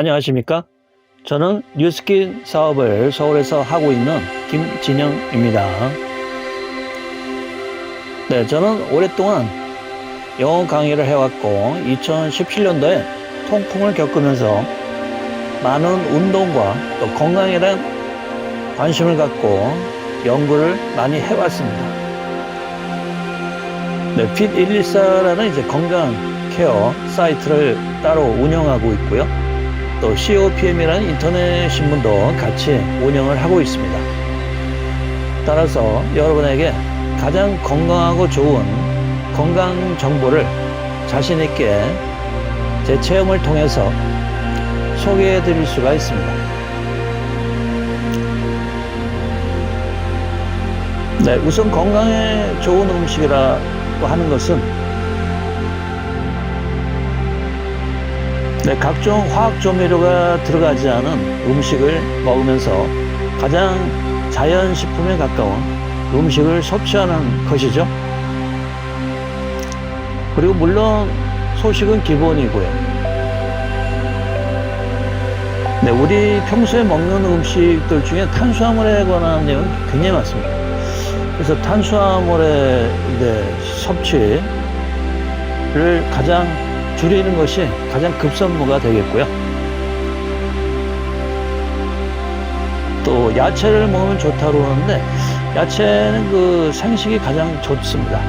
안녕하십니까? 저는 뉴스킨 사업을 서울에서 하고 있는 김진영입니다. 네, 저는 오랫동안 영어 강의를 해왔고 2017년도에 통풍을 겪으면서 많은 운동과 또 건강에 대한 관심을 갖고 연구를 많이 해왔습니다. 네, 핏114라는 이제 건강 케어 사이트를 따로 운영하고 있고요. 또 COPM이라는 인터넷 신문도 같이 운영을 하고 있습니다. 따라서 여러분에게 가장 건강하고 좋은 건강 정보를 자신 있게 제 체험을 통해서 소개해 드릴 수가 있습니다. 네, 우선 건강에 좋은 음식이라고 하는 것은 네, 각종 화학 조미료가 들어가지 않은 음식을 먹으면서 가장 자연 식품에 가까운 음식을 섭취하는 것이죠. 그리고 물론 소식은 기본이고요. 네, 우리 평소에 먹는 음식들 중에 탄수화물에 관한 내용이 굉장히 많습니다. 그래서 탄수화물의 네, 섭취를 가장 줄이는 것이 가장 급선무가 되겠고요. 또 야채를 먹으면 좋다고 그러는데 야채는 그 생식이 가장 좋습니다.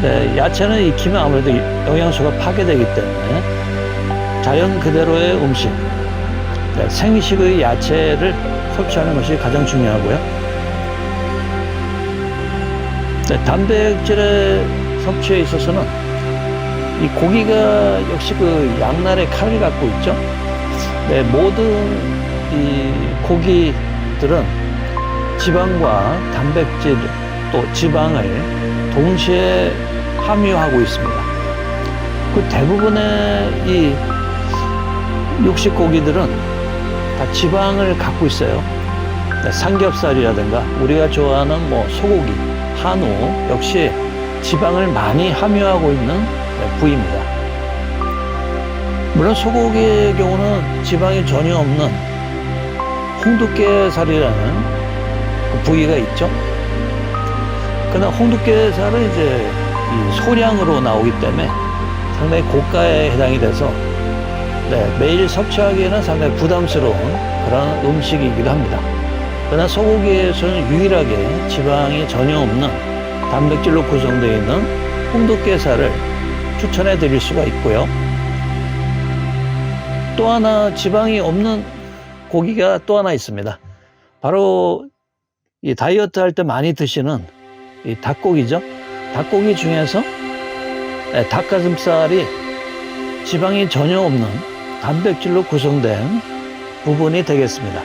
네, 야채는 익히면 아무래도 영양소가 파괴되기 때문에 자연 그대로의 음식, 네, 생식의 야채를 섭취하는 것이 가장 중요하고요. 네, 단백질의 섭취에 있어서는 이 고기가 역시 그 양날의 칼을 갖고 있죠. 네, 모든 이 고기들은 지방과 단백질 또 지방을 동시에 함유하고 있습니다. 그 대부분의 이 육식 고기들은 다 지방을 갖고 있어요. 네, 삼겹살이라든가 우리가 좋아하는 뭐 소고기, 한우 역시 지방을 많이 함유하고 있는 부위입니다. 물론 소고기의 경우는 지방이 전혀 없는 홍두깨살이라는 그 부위가 있죠. 그러나 홍두깨살은 이제 이 소량으로 나오기 때문에 상당히 고가에 해당이 돼서 네, 매일 섭취하기에는 상당히 부담스러운 그런 음식이기도 합니다. 그러나 소고기에서는 유일하게 지방이 전혀 없는 단백질로 구성되어 있는 홍두깨살을 추천해 드릴 수가 있고요. 또 하나 지방이 없는 고기가 또 하나 있습니다. 바로 이 다이어트 할 때 많이 드시는 이 닭고기죠. 닭고기 중에서 네, 닭가슴살이 지방이 전혀 없는 단백질로 구성된 부분이 되겠습니다.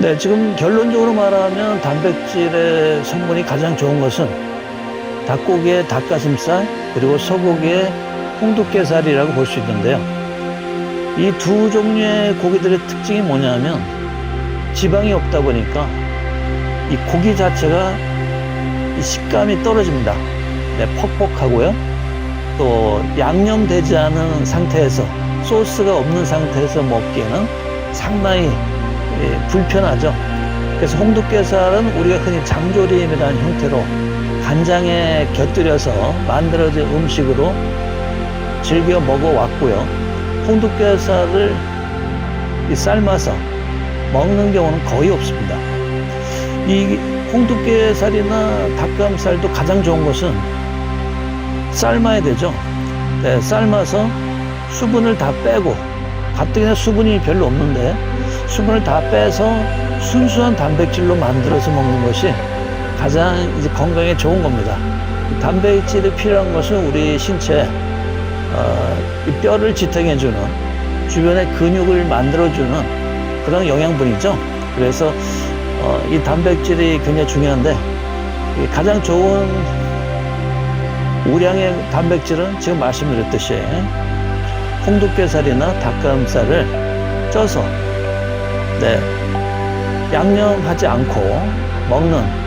네, 지금 결론적으로 말하면 단백질의 성분이 가장 좋은 것은 닭고기의 닭가슴살 그리고 소고기의 홍두깨살이라고 볼 수 있는데요. 이 두 종류의 고기들의 특징이 뭐냐면 지방이 없다 보니까 이 고기 자체가 이 식감이 떨어집니다. 네, 퍽퍽하고요. 또 양념되지 않은 상태에서 소스가 없는 상태에서 먹기에는 상당히 예, 불편하죠. 그래서 홍두깨살은 우리가 흔히 장조림이라는 형태로 간장에 곁들여서 만들어진 음식으로 즐겨 먹어왔고요. 홍두깨살을 삶아서 먹는 경우는 거의 없습니다. 이 홍두깨살이나 닭가슴살도 가장 좋은 것은 삶아야 되죠. 네, 삶아서 수분을 다 빼고 가뜩이나 수분이 별로 없는데 수분을 다 빼서 순수한 단백질로 만들어서 먹는 것이 가장 이제 건강에 좋은 겁니다. 단백질이 필요한 것은 우리 신체 어, 이 뼈를 지탱해주는 주변의 근육을 만들어주는 그런 영양분이죠. 그래서 어, 이 단백질이 굉장히 중요한데 이 가장 좋은 우량의 단백질은 지금 말씀드렸듯이 홍두깨살이나 닭가슴살을 쪄서 네, 양념하지 않고 먹는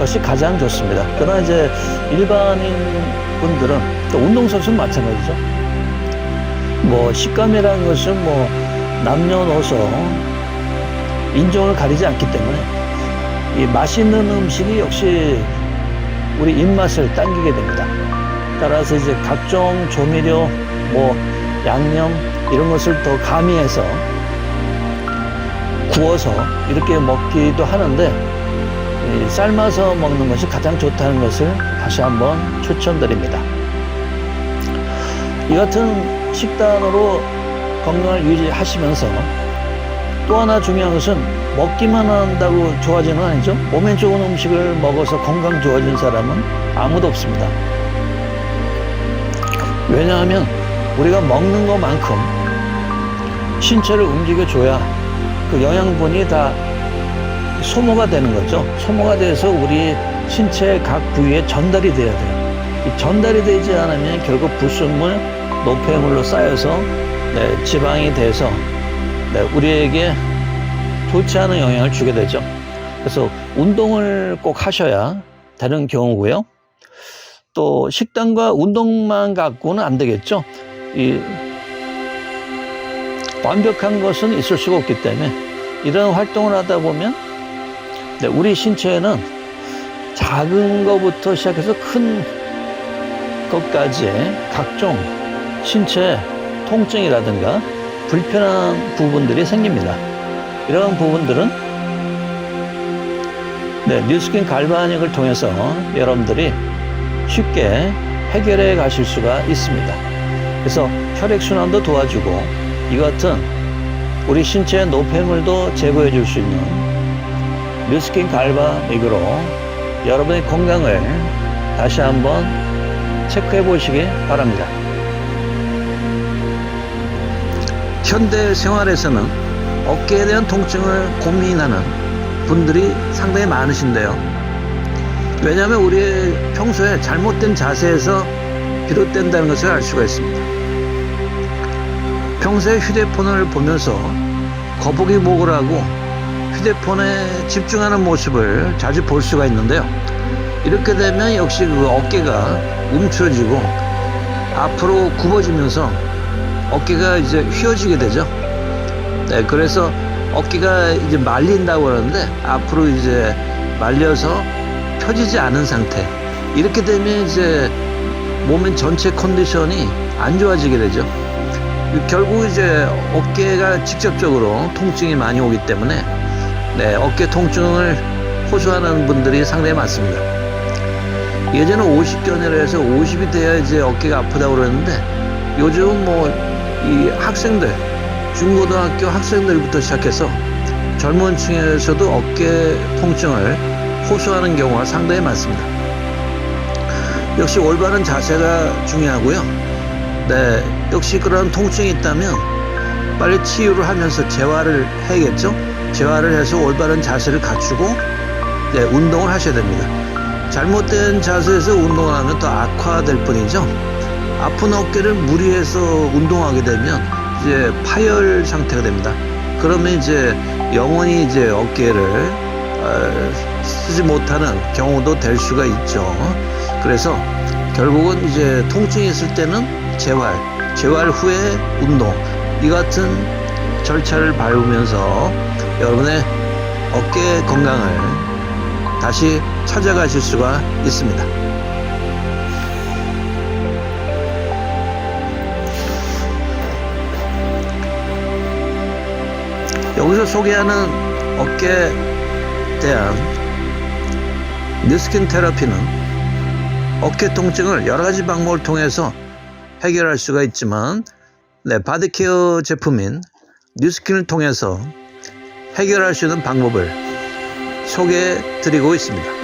것이 가장 좋습니다. 그러나 이제 일반인 분들은 또 운동선수는 마찬가지죠. 뭐 식감이라는 것은 뭐 남녀노소 인종을 가리지 않기 때문에 이 맛있는 음식이 역시 우리 입맛을 당기게 됩니다. 따라서 이제 각종 조미료, 뭐 양념 이런 것을 더 가미해서 구워서 이렇게 먹기도 하는데 이 삶아서 먹는 것이 가장 좋다는 것을 다시 한번 추천드립니다. 이 같은 식단으로 건강을 유지하시면서 또 하나 중요한 것은 먹기만 한다고 좋아지는 아니죠. 몸에 좋은 음식을 먹어서 건강 좋아진 사람은 아무도 없습니다. 왜냐하면 우리가 먹는 것만큼 신체를 움직여줘야 그 영양분이 다 소모가 되는 거죠. 소모가 돼서 우리 신체 각 부위에 전달이 돼야 돼요. 이 전달이 되지 않으면 결국 불순물, 노폐물로 쌓여서 네, 지방이 돼서 네, 우리에게 좋지 않은 영향을 주게 되죠. 그래서 운동을 꼭 하셔야 되는 경우고요. 또 식단과 운동만 갖고는 안 되겠죠. 이 완벽한 것은 있을 수가 없기 때문에 이런 활동을 하다 보면 네, 우리 신체에는 작은 것부터 시작해서 큰 것까지 각종 신체 통증이라든가 불편한 부분들이 생깁니다. 이런 부분들은 네, 뉴스킨 갈바닉을 통해서 여러분들이 쉽게 해결해 가실 수가 있습니다. 그래서 혈액순환도 도와주고 이 같은 우리 신체의 노폐물도 제거해 줄 수 있는 뉴스킨 갈바닉으로 여러분의 건강을 다시 한번 체크해 보시기 바랍니다. 현대 생활에서는 어깨에 대한 통증을 고민하는 분들이 상당히 많으신데요. 왜냐하면 우리 평소에 잘못된 자세에서 비롯된다는 것을 알 수가 있습니다. 평소에 휴대폰을 보면서 거북이 목을 하고 휴대폰에 집중하는 모습을 자주 볼 수가 있는데요. 이렇게 되면 역시 그 어깨가 움츠러지고 앞으로 굽어지면서 어깨가 이제 휘어지게 되죠. 네, 그래서 어깨가 이제 말린다고 그러는데 앞으로 이제 말려서 펴지지 않은 상태. 이렇게 되면 이제 몸의 전체 컨디션이 안 좋아지게 되죠. 결국 이제 어깨가 직접적으로 통증이 많이 오기 때문에 네, 어깨 통증을 호소하는 분들이 상당히 많습니다. 예전에 50견이라 해서 50이 돼야 이제 어깨가 아프다고 그러는데 요즘 뭐 이 학생들 중고등학교 학생들부터 시작해서 젊은 층에서도 어깨 통증을 호소하는 경우가 상당히 많습니다. 역시 올바른 자세가 중요하고요. 네, 역시 그런 통증이 있다면 빨리 치유를 하면서 재활을 해야겠죠. 재활을 해서 올바른 자세를 갖추고 네, 운동을 하셔야 됩니다. 잘못된 자세에서 운동을 하면 더 악화될 뿐이죠. 아픈 어깨를 무리해서 운동하게 되면 이제 파열 상태가 됩니다. 그러면 이제 영원히 이제 어깨를 어, 쓰지 못하는 경우도 될 수가 있죠. 그래서 결국은 이제 통증이 있을 때는 재활, 재활 후에 운동 이 같은 절차를 밟으면서 여러분의 어깨 건강을 다시 찾아가실 수가 있습니다. 여기서 소개하는 어깨에 대한 뉴스킨 테라피는 어깨 통증을 여러 가지 방법을 통해서 해결할 수가 있지만 네, 바디케어 제품인 뉴스킨을 통해서 해결할 수 있는 방법을 소개해 드리고 있습니다.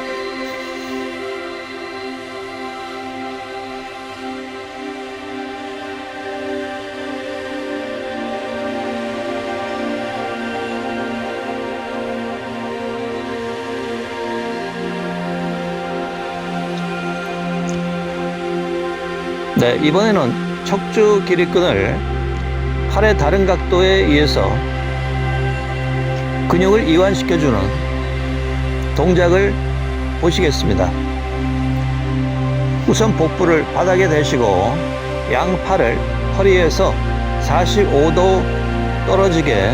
네, 이번에는 척추 기립근을 팔의 다른 각도에 의해서 근육을 이완시켜주는 동작을 보시겠습니다. 우선 복부를 바닥에 대시고 양팔을 허리에서 45도 떨어지게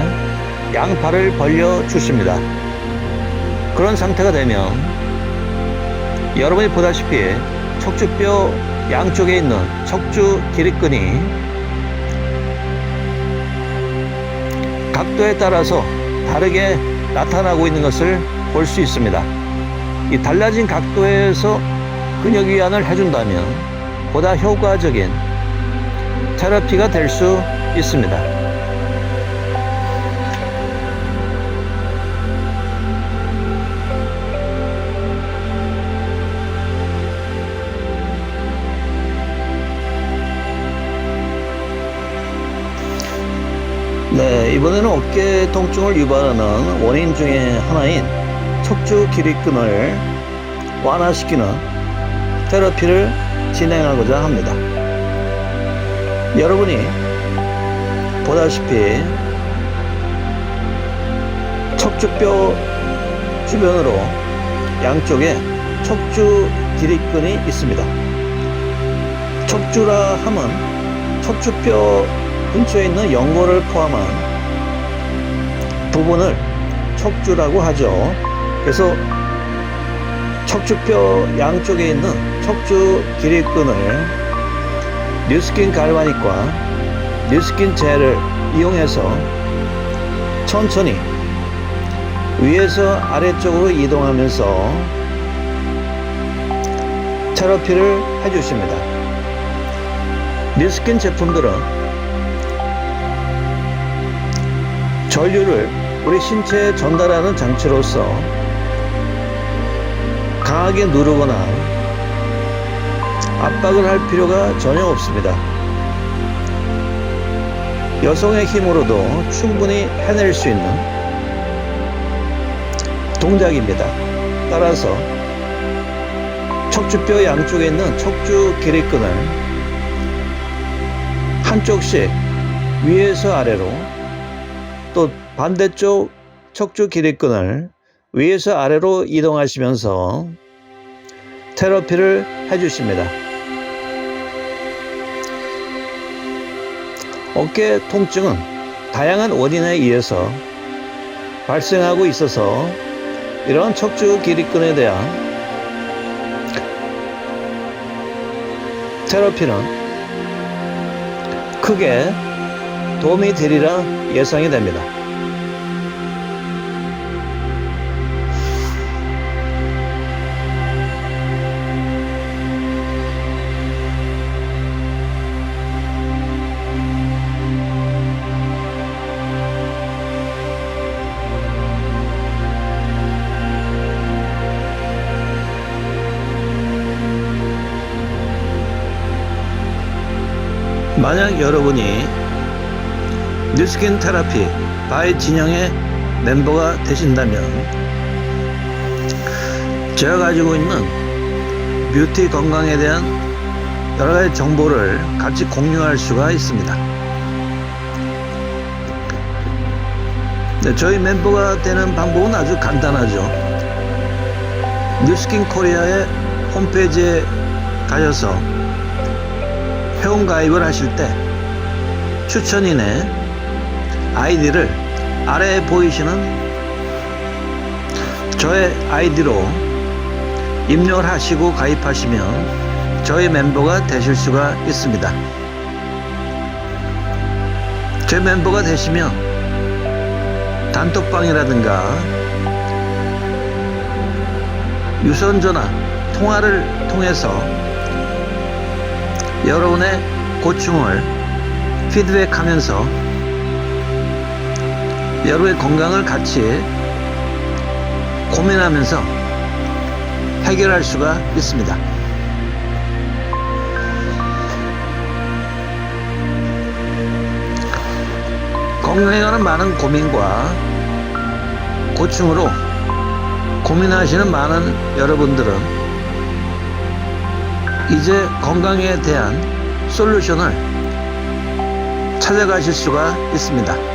양팔을 벌려 주십니다. 그런 상태가 되면 여러분이 보다시피 척추뼈 양쪽에 있는 척추 기립근이 각도에 따라서 다르게 나타나고 있는 것을 볼 수 있습니다. 이 달라진 각도에서 근육 이완을 해준다면 보다 효과적인 테라피가 될 수 있습니다. 네, 이번에는 어깨 통증을 유발하는 원인 중에 하나인 척추 기립근을 완화시키는 테라피를 진행하고자 합니다. 여러분이 보다시피 척추뼈 주변으로 양쪽에 척추 기립근이 있습니다. 척추라 함은 척추뼈 근처에 있는 연골을 포함한 부분을 척추라고 하죠. 그래서 척추뼈 양쪽에 있는 척추 기립근을 뉴스킨 갈바닉과 뉴스킨 젤을 이용해서 천천히 위에서 아래쪽으로 이동하면서 테라피를 해주십니다. 뉴스킨 제품들은 전류를 우리 신체에 전달하는 장치로서 강하게 누르거나 압박을 할 필요가 전혀 없습니다. 여성의 힘으로도 충분히 해낼 수 있는 동작입니다. 따라서 척추뼈 양쪽에 있는 척추 기립근을 한쪽씩 위에서 아래로 또 반대쪽 척추 기립근을 위에서 아래로 이동하시면서 테라피를 해주십니다. 어깨 통증은 다양한 원인에 의해서 발생하고 있어서 이런 척추 기립근에 대한 테라피는 크게 도움이 되리라 예상이 됩니다. 만약 여러분이 뉴스킨 테라피 바이 진영의 멤버가 되신다면 제가 가지고 있는 뷰티 건강에 대한 여러 가지 정보를 같이 공유할 수가 있습니다. 네, 저희 멤버가 되는 방법은 아주 간단하죠. 뉴스킨 코리아의 홈페이지에 가셔서 회원 가입을 하실 때 추천인의 아이디를 아래에 보이시는 저의 아이디로 입력을 하시고 가입하시면 저희 멤버가 되실 수가 있습니다. 제 멤버가 되시면 단톡방이라든가 유선전화 통화를 통해서 여러분의 고충을 피드백하면서 여러분의 건강을 같이 고민하면서 해결할 수가 있습니다. 건강에 관한 많은 고민과 고충으로 고민하시는 많은 여러분들은 이제 건강에 대한 솔루션을 찾아가실 수가 있습니다.